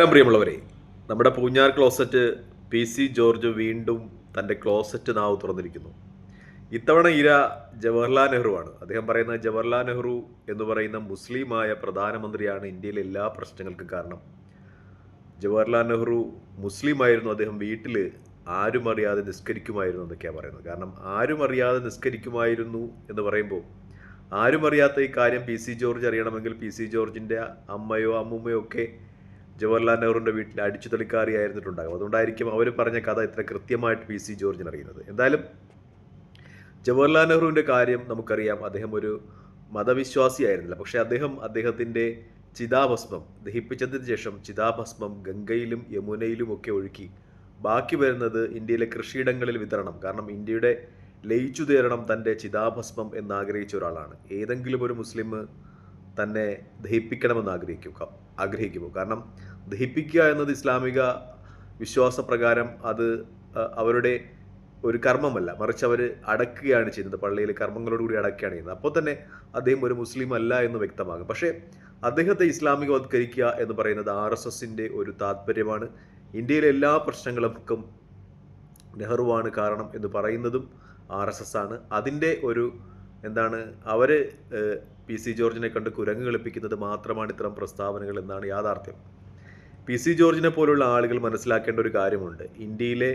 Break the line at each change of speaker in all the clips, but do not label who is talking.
ഏറ്റവും പ്രിയമുള്ളവരെ നമ്മുടെ Poonjar closet P C George വീണ്ടും തന്റെ ക്ലോസറ്റ് നാവ് തുറന്നിരിക്കുന്നു. ഇത്തവണ ഇര ജവഹർലാൽ നെഹ്റുവാണ് അദ്ദേഹം പറയുന്ന ജവഹർലാൽ നെഹ്റു എന്ന് പറയുന്ന മുസ്ലിമായ പ്രധാനമന്ത്രിയാണ് ഇന്ത്യയിലെ എല്ലാ പ്രശ്നങ്ങൾക്കും കാരണം. ജവഹർലാൽ നെഹ്റു മുസ്ലിം ആയിരുന്നു അദ്ദേഹം വീട്ടിൽ ആരും അറിയാതെ നിസ്കരിക്കുമായിരുന്നു എന്നൊക്കെയാണ് പറയുന്നത്. കാരണം ആരും അറിയാതെ നിസ്കരിക്കുമായിരുന്നു എന്ന് പറയുമ്പോൾ ആരും അറിയാത്ത ഈ കാര്യം പി സി ജോർജ് അറിയണമെങ്കിൽ പി സി ജോർജിന്റെ അമ്മയോ അമ്മൂമ്മയോ ഒക്കെ ജവഹർലാൽ നെഹ്റുവിന്റെ വീട്ടിൽ അടിച്ചു തെളിക്കാറിയായിരുന്നിട്ടുണ്ടാകും. അതുകൊണ്ടായിരിക്കും അവർ പറഞ്ഞ കഥ ഇത്ര കൃത്യമായിട്ട് പി സി ജോർജിന് അറിയുന്നത്. എന്തായാലും ജവഹർലാൽ നെഹ്റുവിന്റെ കാര്യം നമുക്കറിയാം. അദ്ദേഹം ഒരു മതവിശ്വാസിയായിരുന്നില്ല. പക്ഷേ അദ്ദേഹം അദ്ദേഹത്തിന്റെ ചിതാഭസ്മം ദഹിപ്പിച്ചതിന് ശേഷം ചിതാഭസ്മം ഗംഗയിലും യമുനയിലും ഒക്കെ ഒഴുക്കി ബാക്കി വരുന്നത് ഇന്ത്യയിലെ കൃഷിയിടങ്ങളിൽ വിതരണം. കാരണം ഇന്ത്യയുടെ ലയിച്ചു തീരണം തന്റെ ചിതാഭസ്മം എന്നാഗ്രഹിച്ച ഒരാളാണ്. ഏതെങ്കിലും ഒരു മുസ്ലിം തന്നെ ദഹിപ്പിക്കണമെന്ന് ആഗ്രഹിക്കുക ആഗ്രഹിക്കുമോ? കാരണം ദഹിപ്പിക്കുക എന്നത് ഇസ്ലാമിക വിശ്വാസപ്രകാരം അത് അവരുടെ ഒരു കർമ്മമല്ല. മറിച്ച് അവർ അടക്കുകയാണ് ചെയ്യുന്നത്. പള്ളിയിൽ കർമ്മങ്ങളോടുകൂടി അടക്കുകയാണ് ചെയ്യുന്നത്. അപ്പോൾ തന്നെ അദ്ദേഹം ഒരു മുസ്ലിം അല്ല എന്ന് വ്യക്തമാകും. പക്ഷേ അദ്ദേഹത്തെ ഇസ്ലാമികവത്കരിക്കുക എന്ന് പറയുന്നത് ആർ എസ് എസിന്റെ ഒരു താല്പര്യമാണ് ഇന്ത്യയിലെ എല്ലാ പ്രശ്നങ്ങൾക്കും നെഹ്റുവാണ് കാരണം എന്ന് പറയുന്നതും ആർ എസ് എസ് ആണ്. അതിന്റെ ഒരു എന്താണ് അവർ പി സി ജോർജിനെ കണ്ട് കുരങ്ങ് കളിപ്പിക്കുന്നത് മാത്രമാണ് ഇത്തരം പ്രസ്താവനകൾ എന്നാണ് യാഥാർത്ഥ്യം. പി സി ജോർജിനെ പോലുള്ള ആളുകൾ മനസ്സിലാക്കേണ്ട ഒരു കാര്യമുണ്ട്. ഇന്ത്യയിലെ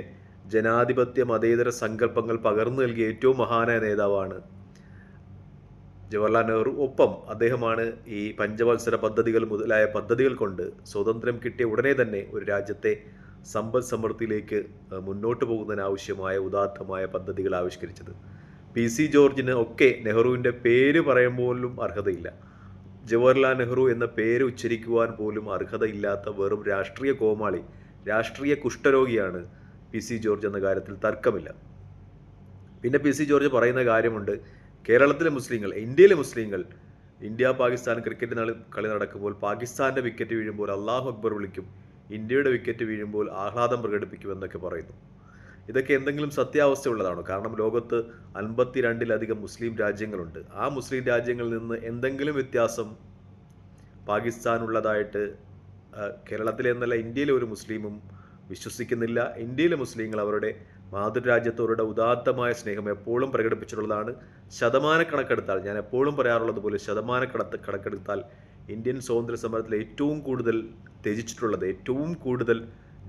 ജനാധിപത്യ മതേതര സങ്കല്പങ്ങൾ പകർന്നു നൽകിയ ഏറ്റവും മഹാനായ നേതാവാണ് ജവഹർലാൽ നെഹ്റു. ഒപ്പം അദ്ദേഹമാണ് ഈ പഞ്ചവത്സര പദ്ധതികൾ മുതലായ പദ്ധതികൾ കൊണ്ട് സ്വാതന്ത്ര്യം കിട്ടിയ ഉടനെ തന്നെ ഒരു രാജ്യത്തെ സമ്പദ് സമൃദ്ധിയിലേക്ക് മുന്നോട്ട് പോകുന്നതിനാവശ്യമായ ഉദാത്തമായ പദ്ധതികൾ ആവിഷ്കരിച്ചത്. പി സി ജോർജിന് ഒക്കെ നെഹ്റുവിന്റെ പേര് പറയാൻ പോലും അർഹതയില്ല. ജവഹർലാൽ നെഹ്റു എന്ന പേര് ഉച്ചരിക്കുവാൻ പോലും അർഹതയില്ലാത്ത വെറും രാഷ്ട്രീയ കോമാളി രാഷ്ട്രീയ കുഷ്ഠരോഗിയാണ് പി സി ജോർജ് എന്ന കാര്യത്തിൽ തർക്കമില്ല. പിന്നെ പി സി ജോർജ് പറയുന്ന കാര്യമുണ്ട് കേരളത്തിലെ മുസ്ലിങ്ങൾ ഇന്ത്യയിലെ മുസ്ലിങ്ങൾ ഇന്ത്യ പാകിസ്ഥാൻ ക്രിക്കറ്റ് കളി നടക്കുമ്പോൾ പാകിസ്ഥാന്റെ വിക്കറ്റ് വീഴുമ്പോൾ അള്ളാഹു അക്ബർ വിളിക്കും ഇന്ത്യയുടെ വിക്കറ്റ് വീഴുമ്പോൾ ആഹ്ലാദം പ്രകടിപ്പിക്കുമെന്നൊക്കെ പറയുന്നു. ഇതൊക്കെ എന്തെങ്കിലും സത്യാവസ്ഥ ഉള്ളതാണോ കാരണം ലോകത്ത് അൻപത്തിരണ്ടിലധികം മുസ്ലിം രാജ്യങ്ങളുണ്ട്. ആ മുസ്ലിം രാജ്യങ്ങളിൽ നിന്ന് എന്തെങ്കിലും വ്യത്യാസം പാകിസ്ഥാനുള്ളതായിട്ട് കേരളത്തിലെ എന്നല്ല ഇന്ത്യയിലെ ഒരു മുസ്ലിമും വിശ്വസിക്കുന്നില്ല. ഇന്ത്യയിലെ മുസ്ലിങ്ങൾ അവരുടെ മാതൃരാജ്യത്തോരുടെ ഉദാത്തമായ സ്നേഹം എപ്പോഴും പ്രകടിപ്പിച്ചിട്ടുള്ളതാണ്. ശതമാനക്കണക്കെടുത്താൽ ഞാൻ എപ്പോഴും പറയാറുള്ളത് പോലെ ശതമാനക്കണത്ത് കണക്കെടുത്താൽ ഇന്ത്യൻ സ്വാതന്ത്ര്യ സമരത്തിൽ ഏറ്റവും കൂടുതൽ ത്യജിച്ചിട്ടുള്ളത് ഏറ്റവും കൂടുതൽ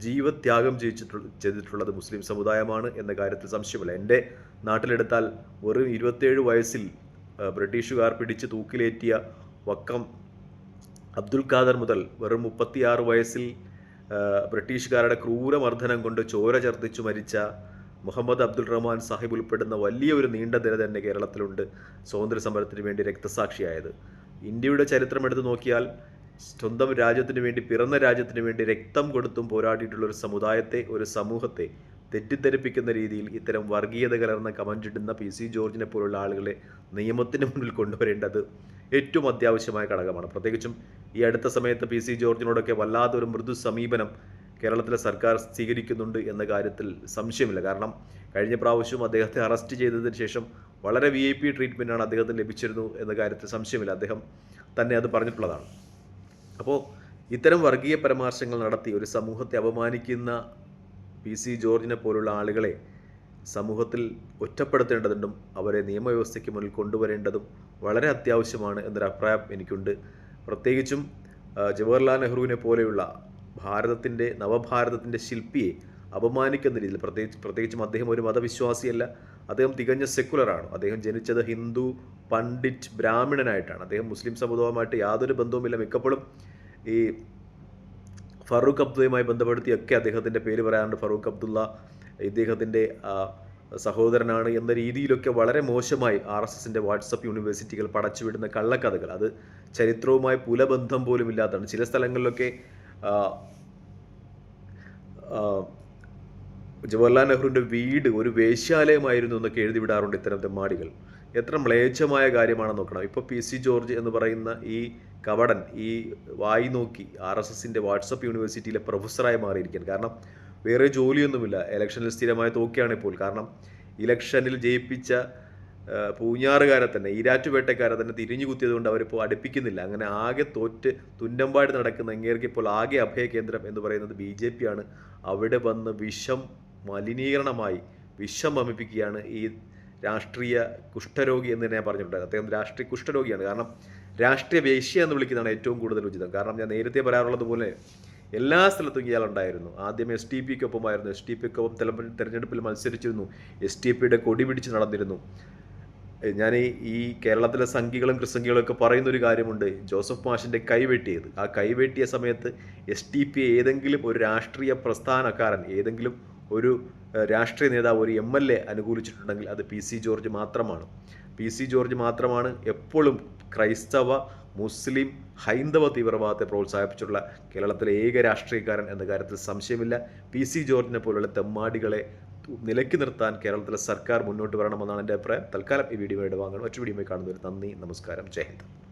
ജീവത്യാഗം ചെയ്യിച്ചിട്ടുള്ള ചെയ്തിട്ടുള്ളത് മുസ്ലിം സമുദായമാണ് എന്ന കാര്യത്തിൽ സംശയമില്ല. എന്റെ നാട്ടിലെടുത്താൽ വെറും ഇരുപത്തേഴ് വയസ്സിൽ ബ്രിട്ടീഷുകാർ പിടിച്ച് തൂക്കിലേറ്റിയ വക്കം അബ്ദുൽ ഖാദർ മുതൽ വെറും മുപ്പത്തിയാറ് വയസ്സിൽ ബ്രിട്ടീഷുകാരുടെ ക്രൂരമർദ്ദനം കൊണ്ട് ചോര ഛർദ്ദിച്ചു മരിച്ച മുഹമ്മദ് അബ്ദുൾ റഹ്മാൻ സാഹിബ് ഉൾപ്പെടുന്ന വലിയ ഒരു നീണ്ട നിര തന്നെ കേരളത്തിലുണ്ട്. സ്വാതന്ത്ര്യ സമരത്തിന് വേണ്ടി രക്തസാക്ഷിയായത്. ഇന്ത്യയുടെ ചരിത്രം എടുത്തു നോക്കിയാൽ സ്വന്തം രാജ്യത്തിന് വേണ്ടി പിറന്ന രാജ്യത്തിന് വേണ്ടി രക്തം കൊടുത്തും പോരാടിയിട്ടുള്ള ഒരു സമുദായത്തെ ഒരു സമൂഹത്തെ തെറ്റിദ്ധരിപ്പിക്കുന്ന രീതിയിൽ ഇത്തരം വർഗീയത കലർന്ന കമന്റിടുന്ന പി സി ജോർജിനെ പോലുള്ള ആളുകളെ നിയമത്തിന് മുന്നിൽ കൊണ്ടുവരേണ്ടത് ഏറ്റവും അത്യാവശ്യമായ ഘടകമാണ്. പ്രത്യേകിച്ചും ഈ അടുത്ത സമയത്ത് പി സി ജോർജിനോടൊക്കെ വല്ലാത്തൊരു മൃദു സമീപനം കേരളത്തിലെ സർക്കാർ സ്വീകരിക്കുന്നുണ്ട് എന്ന കാര്യത്തിൽ സംശയമില്ല. കാരണം കഴിഞ്ഞ പ്രാവശ്യവും അദ്ദേഹത്തെ അറസ്റ്റ് ചെയ്തതിന് ശേഷം വളരെ വി ഐ പി ട്രീറ്റ്മെന്റാണ് അദ്ദേഹത്തിന് ലഭിച്ചിരുന്നു എന്ന കാര്യത്തിൽ സംശയമില്ല. അദ്ദേഹം തന്നെ അത് പറഞ്ഞിട്ടുള്ളതാണ്. അപ്പോൾ ഇത്തരം വർഗീയ പരാമർശങ്ങൾ നടത്തി ഒരു സമൂഹത്തെ അപമാനിക്കുന്ന പി സി ജോർജിനെ പോലുള്ള ആളുകളെ സമൂഹത്തിൽ ഒറ്റപ്പെടുത്തേണ്ടതുണ്ടും അവരെ നിയമവ്യവസ്ഥയ്ക്ക് മുന്നിൽ കൊണ്ടുവരേണ്ടതും വളരെ അത്യാവശ്യമാണ് എന്നൊരു അഭിപ്രായം എനിക്കുണ്ട്. പ്രത്യേകിച്ചും ജവഹർലാൽ നെഹ്റുവിനെ പോലെയുള്ള ഭാരതത്തിന്റെ നവഭാരതത്തിന്റെ ശില്പിയെ അപമാനിക്കുന്ന രീതിയിൽ പ്രത്യേകിച്ച് പ്രത്യേകിച്ചും അദ്ദേഹം ഒരു മതവിശ്വാസിയല്ല അദ്ദേഹം തികഞ്ഞ സെക്കുലറാണ് അദ്ദേഹം ജനിച്ചത് ഹിന്ദു പണ്ഡിറ്റ് ബ്രാഹ്മണനായിട്ടാണ്. അദ്ദേഹം മുസ്ലിം സമുദായവുമായിട്ട് യാതൊരു ബന്ധവുമില്ല. മിക്കപ്പോഴും ഈ ഫറൂഖ് അബ്ദുള്ളയുമായി ബന്ധപ്പെടുത്തിയൊക്കെ അദ്ദേഹത്തിന്റെ പേര് പറയാറുണ്ട്. ഫറൂഖ് അബ്ദുള്ള ഇദ്ദേഹത്തിന്റെ സഹോദരനാണ് എന്ന രീതിയിലൊക്കെ വളരെ മോശമായി ആർ എസ് എസിന്റെ വാട്സപ്പ് യൂണിവേഴ്സിറ്റികൾ പടച്ചുവിടുന്ന കള്ളക്കഥകൾ. അത് ചരിത്രവുമായി പുലബന്ധം പോലും ഇല്ലാത്തതാണ് ചില സ്ഥലങ്ങളിലൊക്കെ ജവഹർലാൽ നെഹ്റുവിന്റെ വീട് ഒരു വേശ്യാലയമായിരുന്നു എന്നൊക്കെ എഴുതി വിടാറുണ്ട് ഇത്തരം തെമ്മാടികൾ എത്ര മ്ലേച്ഛമായ കാര്യമാണെന്ന് നോക്കണം. ഇപ്പോൾ പി സി ജോർജ് എന്ന് പറയുന്ന ഈ കവടൻ ഈ വായി നോക്കി ആർ എസ് എസിന്റെ വാട്സപ്പ് യൂണിവേഴ്സിറ്റിയിലെ പ്രൊഫസറായി മാറിയിരിക്കാൻ കാരണം വേറെ ജോലിയൊന്നുമില്ല. ഇലക്ഷനിൽ സ്ഥിരമായി തോക്കിയാണിപ്പോൾ കാരണം ഇലക്ഷനിൽ ജയിപ്പിച്ച പൂഞ്ഞാറുകാരെ തന്നെ ഈരാറ്റുപേട്ടക്കാരെ തന്നെ തിരിഞ്ഞു കുത്തിയത് കൊണ്ട് അവരിപ്പോൾ അടുപ്പിക്കുന്നില്ല. അങ്ങനെ ആകെ തോറ്റ് തുന്നമ്പാട് നടക്കുന്ന അങ്ങേർക്ക് ഇപ്പോൾ ആകെ അഭയകേന്ദ്രം എന്ന് പറയുന്നത് ബി ജെ പി ആണ്. അവിടെ വന്ന് വിഷം മലിനീകരണമായി വിഷം വമിപ്പിക്കുകയാണ് ഈ രാഷ്ട്രീയ കുഷ്ഠരോഗി എന്ന് തന്നെ പറഞ്ഞിട്ടുണ്ട്. അദ്ദേഹം രാഷ്ട്രീയ കുഷ്ഠരോഗിയാണ്. കാരണം രാഷ്ട്രീയ വേശ്യ എന്ന് വിളിക്കുന്നതാണ് ഏറ്റവും കൂടുതൽ ഉചിതം. കാരണം ഞാൻ നേരത്തെ പറയാറുള്ളതുപോലെ എല്ലാ സ്ഥലത്തും ഇയാളുണ്ടായിരുന്നു ആദ്യം എസ് ടി പിക്കൊപ്പമായിരുന്നു എസ് ടി പിക്കൊപ്പം തെരഞ്ഞെടുപ്പിൽ മത്സരിച്ചിരുന്നു. എസ് ടി പിയുടെ കൊടി പിടിച്ച് നടന്നിരുന്നു. ഞാൻ ഈ കേരളത്തിലെ സംഘികളും ക്രിസംഖികളും ഒക്കെ പറയുന്ന ഒരു കാര്യമുണ്ട്. ജോസഫ് മാഷിന്റെ കൈവെട്ടിയത് ആ കൈവെട്ടിയ സമയത്ത് എസ് ടി പി ഏതെങ്കിലും ഒരു രാഷ്ട്രീയ പ്രസ്ഥാനക്കാരൻ ഏതെങ്കിലും ഒരു രാഷ്ട്രീയ നേതാവ് ഒരു എം എൽ എ അനുകൂലിച്ചിട്ടുണ്ടെങ്കിൽ അത് പി സി ജോർജ് മാത്രമാണ്. പി സി ജോർജ് മാത്രമാണ് എപ്പോഴും ക്രൈസ്തവ മുസ്ലിം ഹൈന്ദവ തീവ്രവാദത്തെ പ്രോത്സാഹിപ്പിച്ചിട്ടുള്ള കേരളത്തിലെ ഏക രാഷ്ട്രീയക്കാരൻ എന്ന കാര്യത്തിൽ സംശയമില്ല. പി സി ജോർജിനെ പോലുള്ള തെമ്മാടികളെ നിലയ്ക്ക് നിർത്താൻ കേരളത്തിലെ സർക്കാർ മുന്നോട്ട് വരണമെന്നാണ് എന്റെ അഭിപ്രായം. തൽക്കാലം ഈ വീഡിയോ വാങ്ങണം മറ്റു വീഡിയോ കാണുന്നവർ നന്ദി നമസ്കാരം ജയ് ഹിന്ദ്.